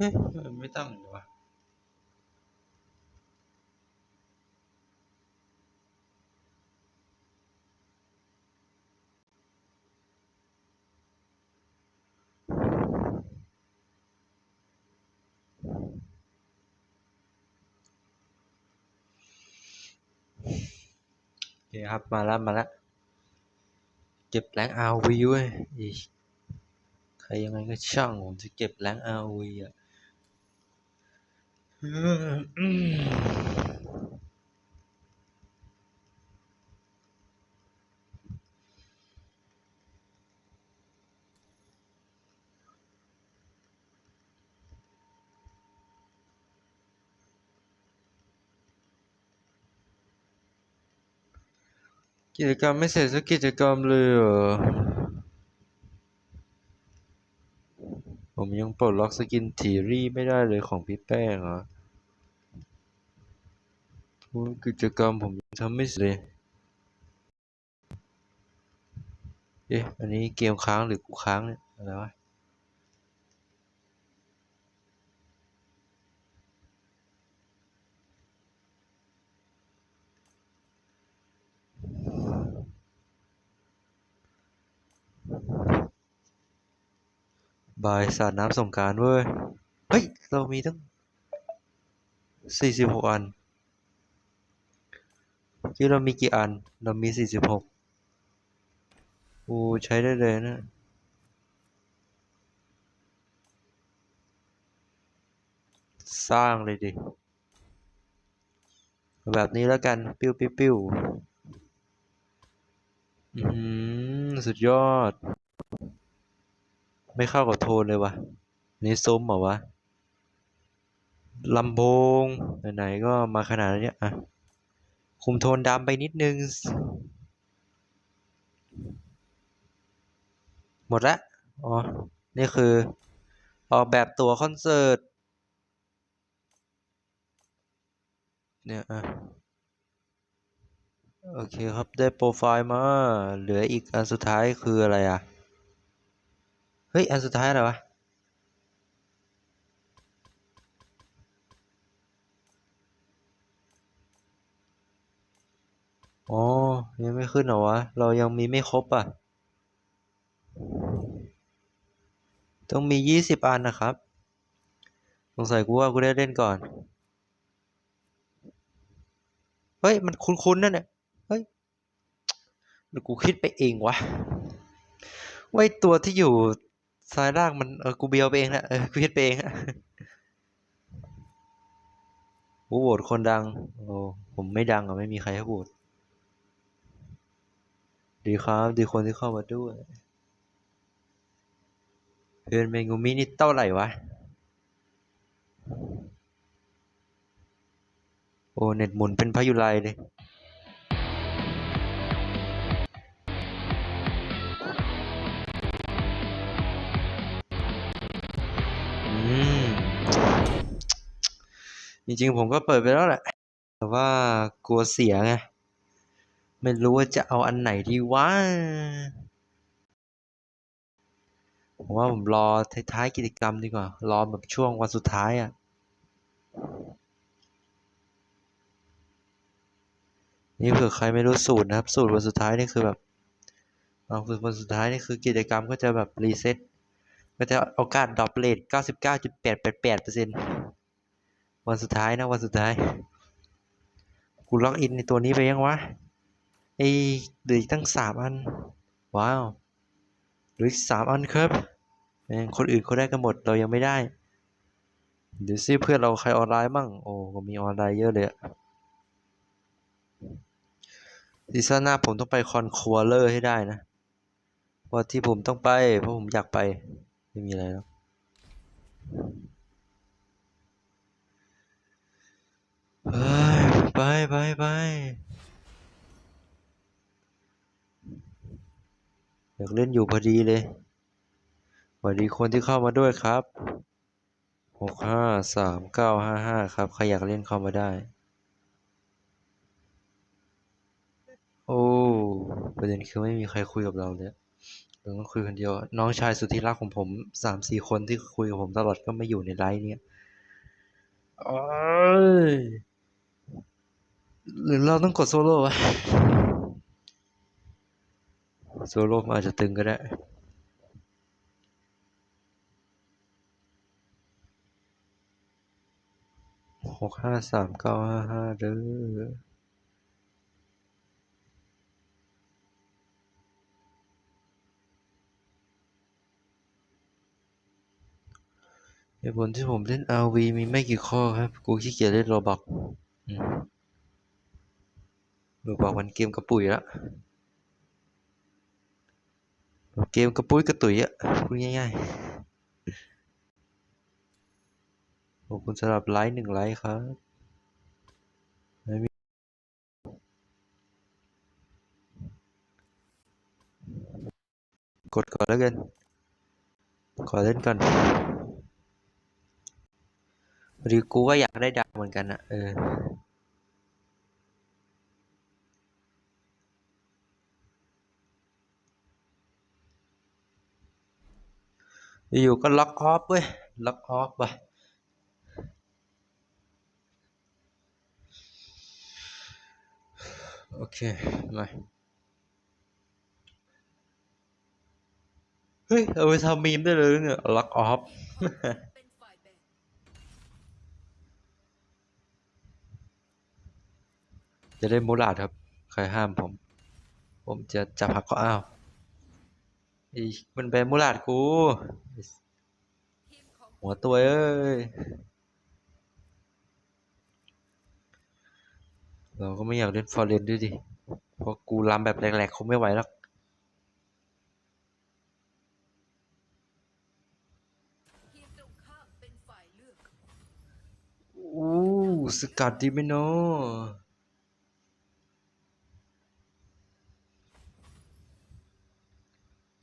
เฮ้ยไม่ตั้งเลยวะโอเคครับ มาแล้วมาแล้วเก็บแรงอาวีเว้ยใครยังไงก็ช่างผมจะเก็บแรงอาวีอะ กิจกรรมไม่เสร็จสักกิจกรรมเลยเหรอ ผมยังปลดล็อกสกินทีรี่ไม่ได้เลยของพี่แป้งเหรอ กิจกรรมผมยังทำไม่เสร็จเลยเอ๊ะ อันนี้เกมค้างหรือกูค้างเนี่ยอะไรวะบายสาดน้ำสงกรารเว้ย เฮ้ย เรามีตั้งสี่สิบหกอัน ที่เรามีกี่อัน เรามีสี่สิบหกโอ้ใช้ได้เลยนะสร้างเลยดิ แบบนี้แล้วกัน ปิ้วปิ้วปิ้วอือหือสุดยอด ไม่เข้ากับโทนเลยวะนี่ซุ้มเหรอวะลำโพงไหนๆก็มาขนาดนี้อะ คุมโทนดำไปนิดนึง หมดละ อ๋อ นี่คือออกแบบตัวคอนเสิร์ต เนี่ยอะโอเคครับ ได้โปรไฟล์มา เหลืออีกอันสุดท้ายคืออะไรอะ เฮ้ย อันสุดท้ายอะไรวะ อ๋อ ยังไม่ขึ้นเหรอวะ เรายังมีไม่ครบอะ ต้องมียี่สิบอันนะครับ สงสัยกูว่ากูได้เล่นก่อน เฮ้ย มันคุ้นๆนั่นเนี่ยเฮ้ยหรือกูคิดไปเองวะไว้ตัวที่อยู่ซ้ายล่างมันเออกูเบียวไปเองแหละเออกูคิดไปเองฮะกูโหวตคนดัง โอ้ผมไม่ดังอะไม่มีใครให้โหวต ดีครับ ดีคนที่เข้ามาด้วย เพื่อนเมงูมินี่เท่าไหร่วะ โอ้ เน็ตหมุนเป็นพายุไรเลยอืมจริงๆ ผมก็เปิดไปแล้วแหละ แต่ว่ากลัวเสียไง ไม่รู้ว่าจะเอาอันไหนดีวะผมว่าผมรอท้ายๆกิจกรรมดีกว่า รอแบบช่วงวันสุดท้ายอะ นี่เผื่อใครไม่รู้สูตรนะครับ สูตรวันสุดท้ายนี่คือแบบเอาคือวันสุดท้ายนี่คือกิจกรรมก็จะแบบรีเซ็ตก็จะโอกาสดรอปเรท99.888%วันสุดท้ายนะวันสุดท้าย กูล็อกอินในตัวนี้ไปยังวะ ไอ้เหลืออีกตั้งสามอัน ว้าวเหลืออีกสามอันครับแม่งคนอื่นเขาได้กันหมดเรายังไม่ได้เดี๋ยวซิเพื่อนเราใครออนไลน์มั่งโอ้ก็มีออนไลน์เยอะเลยอะซีซั่นหน้าผมต้องไปคอนคัวเลอร์ให้ได้นะเพราที่ผมต้องไปเพราะผมอยากไปไม่มีอะไรแล้วไปไปไป อยากเล่นอยู่พอดีเลยสวัสดีคนที่เข้ามาด้วยครับหกห้าสามเก้าห้าห้าครับ ใครอยากเล่นเข้ามาได้ โอ้ประเด็นคือไม่มีใครคุยกับเราเลยเราต้องคุยคนเดียว น้องชายสุดที่รักของผมสามสี่คนที่คุยกับผมตลอดก็ไม่อยู่ในไลฟ์เนี่ยโอ้ยหรือเราต้องกดโซโล่วะ โซโล่มันอาจจะตึงก็ได้หกห้าสามเก้าห้าห้าเด้อเหตุผลที่ผมเล่น RV มีไม่กี่ข้อครับ กูขี้เกียจเล่นโรบอกโรบอกมันเกมกระปุ๋ยละ เกมกระปุ้ยกระตุยอะพูดง่ายๆ ขอบคุณสำหรับไลค์หนึ่งไลค์ครับไม่มีกดก่อนแล้วกัน ขอเล่นก่อนพอดีกูก็อยากได้ดาวเหมือนกันอะเออ อยู่ก็ล็อกออฟเว้ย ล็อกออฟว่ะโอเคมาเฮ้ย เอาไปทำมีมได้เลยเนี่ยล็อกออฟจะได้มูลาดครับ ใครห้ามผม ผมจะจับหักก็อ้าว อีมันเป็นมูลาดกู หัวตัวเอ้ย เราก็ไม่อยากเล่นฟอร์เรนด้วยดิ เพราะกูรำแบบแหลกๆคงไม่ไหวหรอกทีมตรงข้ามเป็นฝ่ายเลือกอู้สกัดดีไหมเนาะ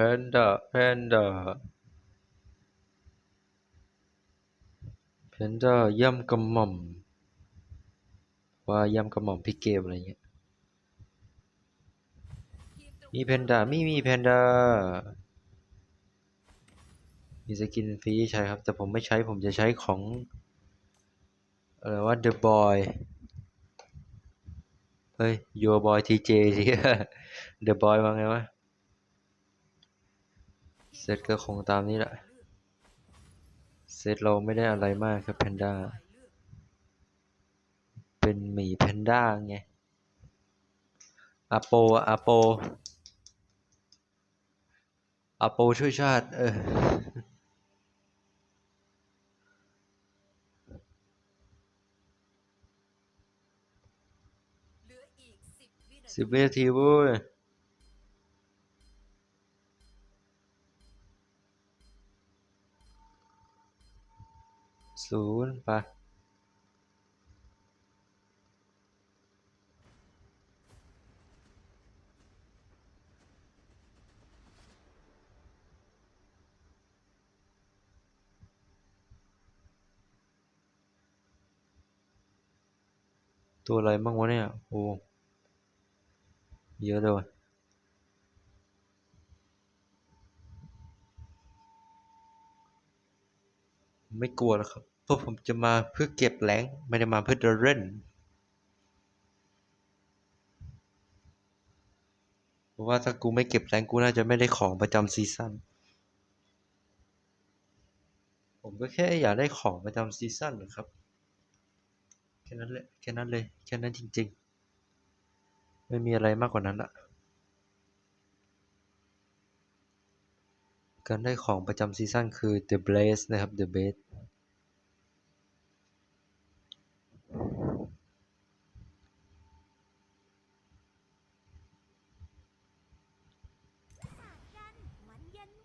แพนด้าแพนด้าแพนด้าย่ำกระหม่อม ว่าย่ำกระหม่อมพี่เกมอะไรเงี้ย มีแพนด้ามีมีแพนด้า มีสกินฟรีใช้ครับ แต่ผมไม่ใช้ผมจะใช้ของอะไรว่า The Boy เฮ้ย Your Boy TJ สิ The Boy ว่าไงวะ เซตก็คงตามนี้แหละ เซตเราไม่ได้อะไรมากครับแพนด้า เป็นหมีแพนด้าไงอาโปอะอาโปอาโปช่วยชาติ เออสิบวินาทีบวินาทีเว้ย ศูนย์ไปตัวอะไรบ้างวะเนี่ย โอ้ เยอะเลยไม่กลัวแล้วครับ พราะผมจะมาเพื่อเก็บแรงไม่ได้มาเพื่อดเล่นเพราะว่าถ้ากูไม่เก็บแรงกูน่าจะไม่ได้ของประจำซีซั่นผมก็แค่อยากได้ของประจำซีซั่นนะครับแค่นั้นแหละแค่นั้นเลยแค่นั้นจริง ๆ ไม่มีอะไรมากกว่านั้นละการได้ของประจำซีซั่นคือ The Blaze นะครับ The Blaze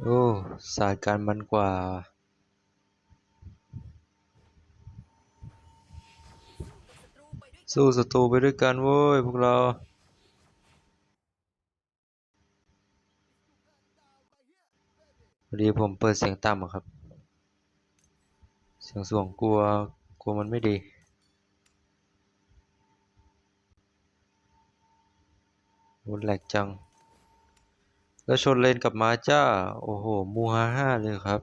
โอ้สายการมันกว่า สู้ศัตรูไปด้วยกันสู้ศัตรูไปด้วยกันเว้ยพวกเรา พอดีผมเปิดเสียงต่ำอะครับ เสียงสูงกลัว กลัวมันไม่ดีรุนแรงจัง แล้วชนเลนกับมาจ้า โอ้โห มูฮาห้าเลยครับ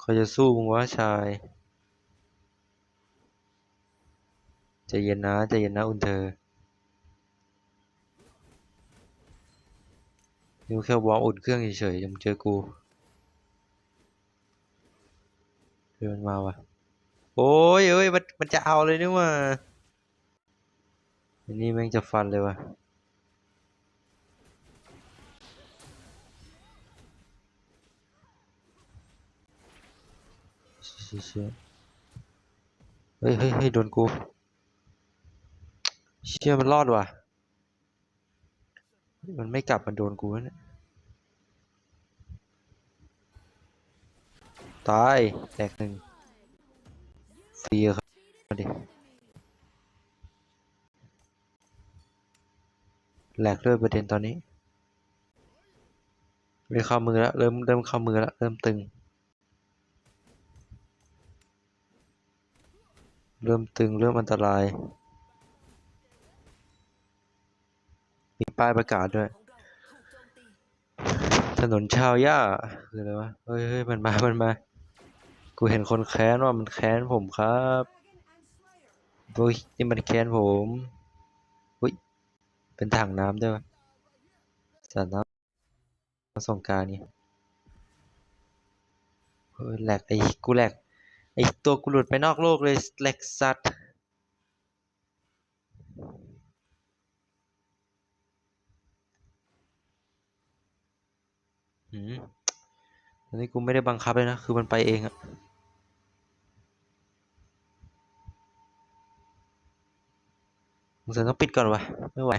ใครจะสู้มึงวะชายใจเย็นนะใจเย็นนะอุนเธอนี่แค่วอร์มอุ่นเครื่องเฉยๆยวมึงเจอกูเดินมาวะโอ้ยเอ้ยมันมันจะเอาเลยนี่ว่า อันนี้แม่งจะฟันเลยวะเชี่ยเฮ้ยเฮ้ยเฮ้ยโดนกูเชี่ยมันรอดว่ะ มันไม่กลับมันโดนกูนี่ยตายแตกหนึ่งฟรีครับมาดิ แหลกด้วยประเด็นตอนนี้เริ่มเข้ามือแล้วเริ่มเริ่มเข้ามือแล้วเริ่มตึง เริ่มตึงเริ่มอันตราย มีป้ายประกาศด้วย ถนนชาวหญ้าคืออะไรวะเฮ้ยเฮ้ยมันมา มันมา กูเห็นคนแค้นว่ามันแค้นผมครับโอ้ยนี่มันแค้นผม เป็นถังน้ำด้วยวะสาดน้ำสงการนี่เฮ้ยแหลกไอ้กูแหลกไอ้ตัวกูหลุดไปนอกโลกเลยแหลกสัตว์หืมอันนี้กูไม่ได้บังคับเลยนะ คือมันไปเองอะ สงสัยต้องปิดก่อนวะไม่ไหว